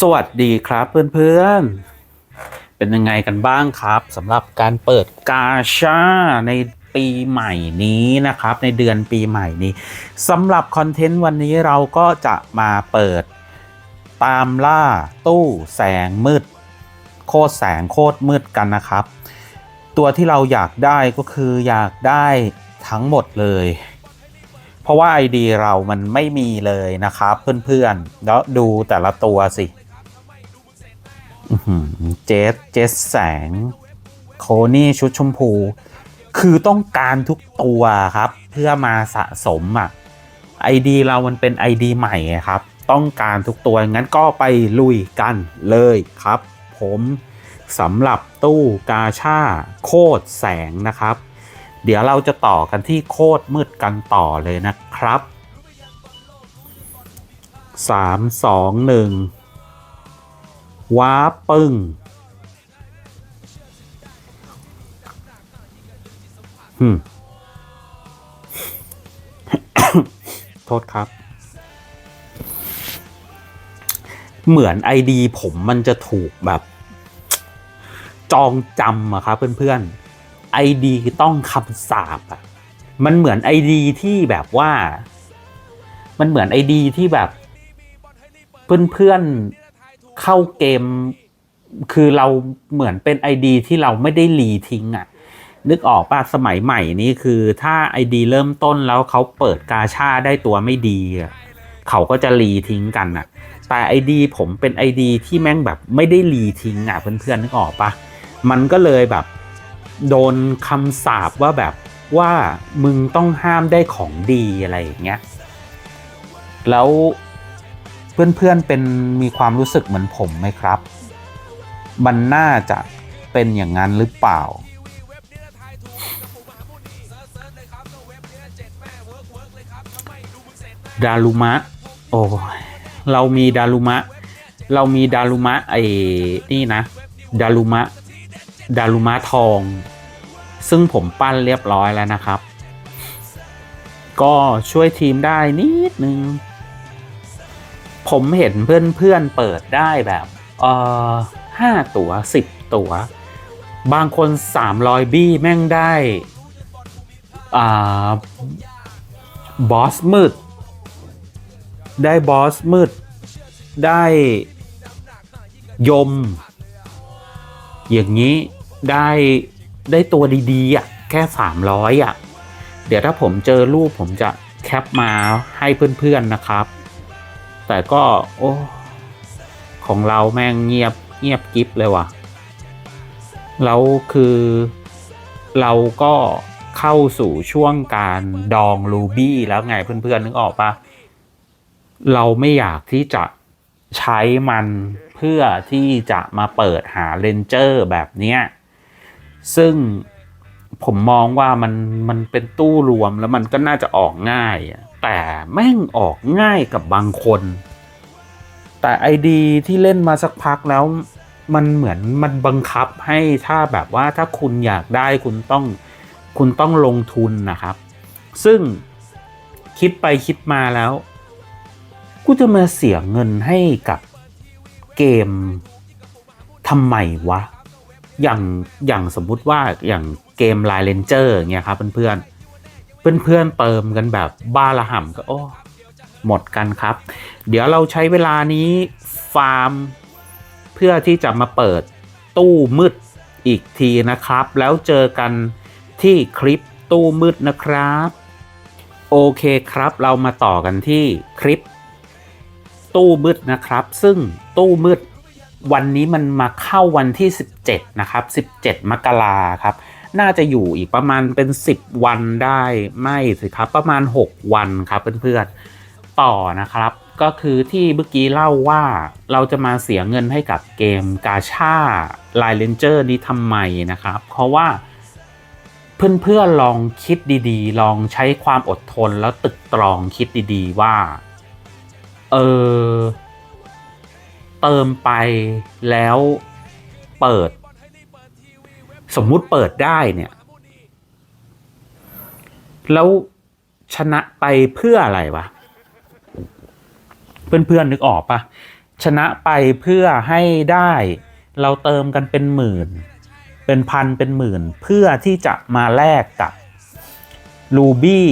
สวัสดีครับเพื่อนๆ เป็นยังไงกันบ้างครับสำหรับการเปิดกาชาในปีใหม่นี้นะครับ ในเดือนปีใหม่นี้สำหรับคอนเทนต์วันนี้เราก็จะมาเปิดตามล่าตู้แสงมืด โคตรแสงโคตรมืดกันนะครับ ตัวที่เราอยากได้ก็คืออยากได้ทั้งหมดเลย เพราะว่า ID เรามันไม่มีเลยนะครับเพื่อนๆ แล้วดูแต่ละตัวสิ เจสเจสแสง โคนี่ชุดชมพู คือต้องการทุกตัวครับ เพื่อมาสะสมอะ ID เรามันเป็น ID ใหม่ครับ ต้องการทุกตัว งั้นก็ไปลุยกันเลยครับ ผมสำหรับตู้กาชาโคตรแสงนะครับ เดี๋ยวเราจะต่อกันที่โคตรมืดกันต่อเลยนะครับสามสองหนึ่ง ว้าปึ้งหืมโทษครับ เหมือนไอดีผมมันจะถูกแบบ จองจำอะครับเพื่อนๆไอดีต้องคำสาปอะมันเหมือนไอดีที่แบบว่า มันเหมือนไอดีที่แบบ เพื่อนๆ เข้าเกม คือเราเหมือนเป็นไอดีที่เราไม่ได้รีทิ้งอะนึกออกป่ะสมัยใหม่นี้คือถ้าไอดีเริ่มต้นแล้วเขาเปิดกาชาได้ตัวไม่ดีอะเขาก็จะรีทิ้งกันอะแต่ไอดีผมเป็นไอดีที่แม่งแบบไม่ได้รีทิ้งอะเพื่อนๆนึกออกปะมันก็เลยแบบโดนคำสาปว่าแบบว่ามึงต้องห้ามได้ของดีอะไรอย่างเงี้ย แล้ว เพื่อนๆเป็นมีความรู้สึกเหมือนผมไหมครับ มันน่าจะเป็นอย่างนั้นหรือเปล่า ดารุมะ โอ้เรามีดารุมะ เรามีดารุมะไอ้นี่นะ ดารุมะ ดารุมะทอง ซึ่งผมปั้นเรียบร้อยแล้วนะครับ ก็ช่วยทีมได้นิดนึง ผมเห็นเพื่อนๆเปิดได้แบบเออห้าตัวสิบตัว บางคนสามร้อยบี้แม่งได้อ่าบอสมืด ได้บอสมืด ได้ยม อย่างนี้ได้ได้ตัวดีๆอะแค่สามร้อยอะ เดี๋ยวถ้าผมเจอรูปผมจะแคปมาให้เพื่อนๆนะครับ แต่ก็โอ้ของเราแม่งเงียบเงียบกิฟเลยว่ะแล้วคือ เราก็เข้าสู่ช่วงการดองรูบี้แล้วไงเพื่อนๆนึกออกปะเราไม่อยากที่จะใช้มันเพื่อที่จะมาเปิดหาเลนเจอร์แบบเนี้ยซึ่งผมมองว่ามันมันเป็นตู้รวมแล้วมันก็น่าจะออกง่ายอะ แต่แม่งออกง่ายกับบางคน แต่ไอดีที่เล่นมาสักพักแล้ว มันเหมือนมันบังคับให้ถ้าแบบว่าถ้าคุณอยากได้คุณต้องคุณต้องลงทุนนะครับ ซึ่งคิดไปคิดมาแล้ว กูจะมาเสียเงินให้กับเกมทำไมวะ อย่างอย่างสมมุติว่าอย่างเกมไลเลนเจอร์เงี้ยครับเพื่อนเพื่อน เพื่อนๆเติมกันแบบบ้าระห่ำก็โอ้หมดกันครับ เดี๋ยวเราใช้เวลานี้ฟาร์ม เพื่อที่จะมาเปิดตู้มืดอีกทีนะครับ แล้วเจอกันที่คลิปตู้มืดนะครับ โอเคครับ เรามาต่อกันที่คลิป ตู้มืดนะครับ ซึ่งตู้มืดวันนี้มันมาเข้าวันที่ 17 นะครับ 17 มกราครับ น่าจะอยู่อีกประมาณเป็น 10 วันได้ไม่สิครับประมาณ 6 วันครับเพื่อนๆต่อนะครับ ก็คือที่เมื่อกี้เล่าว่าเราจะมาเสียเงินให้กับเกมกาชาไลเลนเจอร์นี้ทำไมนะครับ เพราะว่าเพื่อนๆลองคิดดีๆ ลองใช้ความอดทนแล้วตึกตรองคิดดีๆว่า เออ เติมไปแล้วเปิด สมมุติเปิดได้เนี่ย แล้วชนะไปเพื่ออะไรวะ เพื่อนๆนึกออกปะชนะไปเพื่อให้ได้ เราเติมกันเป็นหมื่น เป็นพันเป็นหมื่น เพื่อที่จะมาแลกกับรูบี้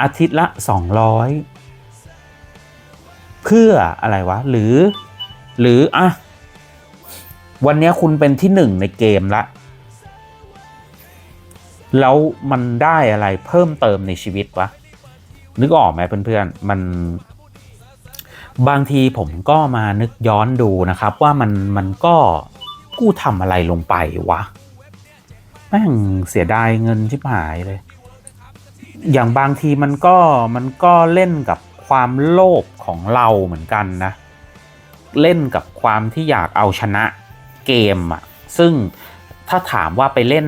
อาทิตย์ละ 200 เพื่ออะไรวะ หรือ หรือ อะ วันนี้คุณเป็นที่หนึ่งในเกมละ แล้วมันได้อะไรเพิ่มเติมในชีวิตวะ นึกออกไหมเพื่อนๆ มันบางทีผมก็มานึกย้อนดูนะครับ ว่ามันมันก็กูทำอะไรลงไปวะ แม่งเสียดายเงินชิบหายเลย อย่างบางทีมันก็มันก็เล่นกับความโลภของเราเหมือนกันนะ เล่นกับความที่อยากเอาชนะเกมอะซึ่งถ้าถามว่าไปเล่น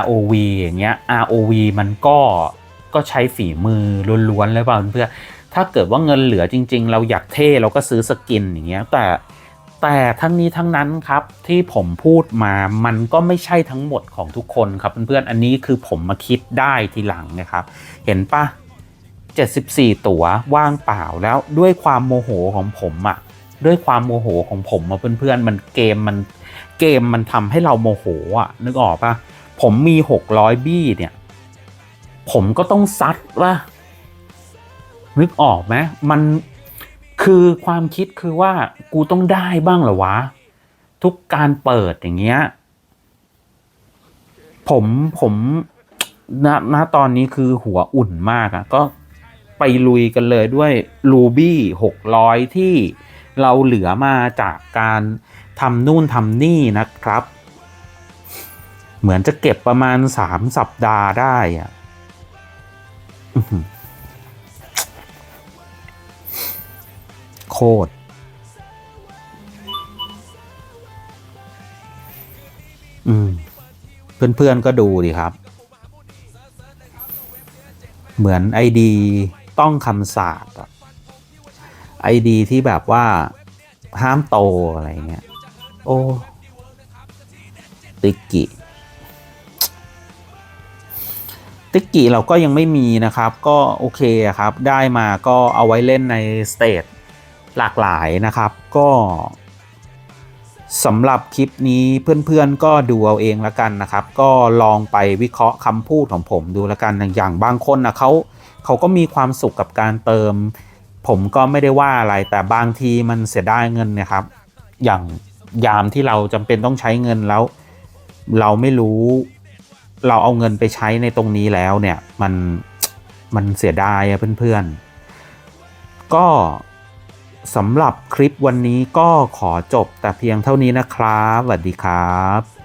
ROV อย่างเงี้ย ROV มันก็ก็ใช้ฝีมือล้วนๆเลยเปล่าเพื่อนถ้าเกิดว่าเงินเหลือจริง ๆ เราอยากเท่เราก็ซื้อสกินอย่างเงี้ยแต่แต่ทั้งนี้ทั้งนั้นครับที่ผมพูดมามันก็ไม่ใช่ทั้งหมดของทุกคนครับเพื่อนๆอันนี้คือผมมาคิดได้ทีหลังนะครับ เห็นปะ74 ตั๋วว่างเปล่าแล้วด้วยความโมโหของผมอะด้วยความโมโหของผมมาเพื่อนๆมันเกมมันเกมมันทำให้เราโมโหอะนึกออกปะ ผมมี600บี้เนี่ย ผมก็ต้องซัดว่า นึกออกไหมมันคือความคิดคือว่ากูต้องได้บ้างเหรอวะ ทุกการเปิดอย่างเงี้ย ผมผมณณตอนนี้คือหัวอุ่นมากอะก็ไปลุยกันเลยด้วยรูบี้หกร้อยที่เราเหลือมาจากการทำนู่นทำนี่นะครับ เหมือนจะเก็บประมาณสามสัปดาห์ได้อะโคตรอืม เพื่อนๆก็ดูดิครับ เหมือนไอดีต้องคำสาปไอดีที่แบบว่าห้ามโตอะไรเงี้ย โอ้ติก ติกกิเราก็ยังไม่มีนะครับ ก็โอเคครับ ได้มาก็เอาไว้เล่นในสเตจหลากหลายนะครับ ก็สำหรับคลิปนี้เพื่อนๆก็ดูเอาเองละกันนะครับ ก็ลองไปวิเคราะห์คำพูดของผมดูละกันอย่างบางคนนะเขาเขาก็มีความสุขกับการเติม ผมก็ไม่ได้ว่าอะไรแต่บางทีมันเสียดายเงินนะครับ อย่างยามที่เราจำเป็นต้องใช้เงินแล้ว เราไม่รู้ เราเอาเงินไปใช้ในตรงนี้แล้วเนี่ยมันมันเสียดายอะเพื่อนๆ ก็สำหรับคลิปวันนี้ก็ขอจบแต่เพียงเท่านี้นะครับสวัสดีครับ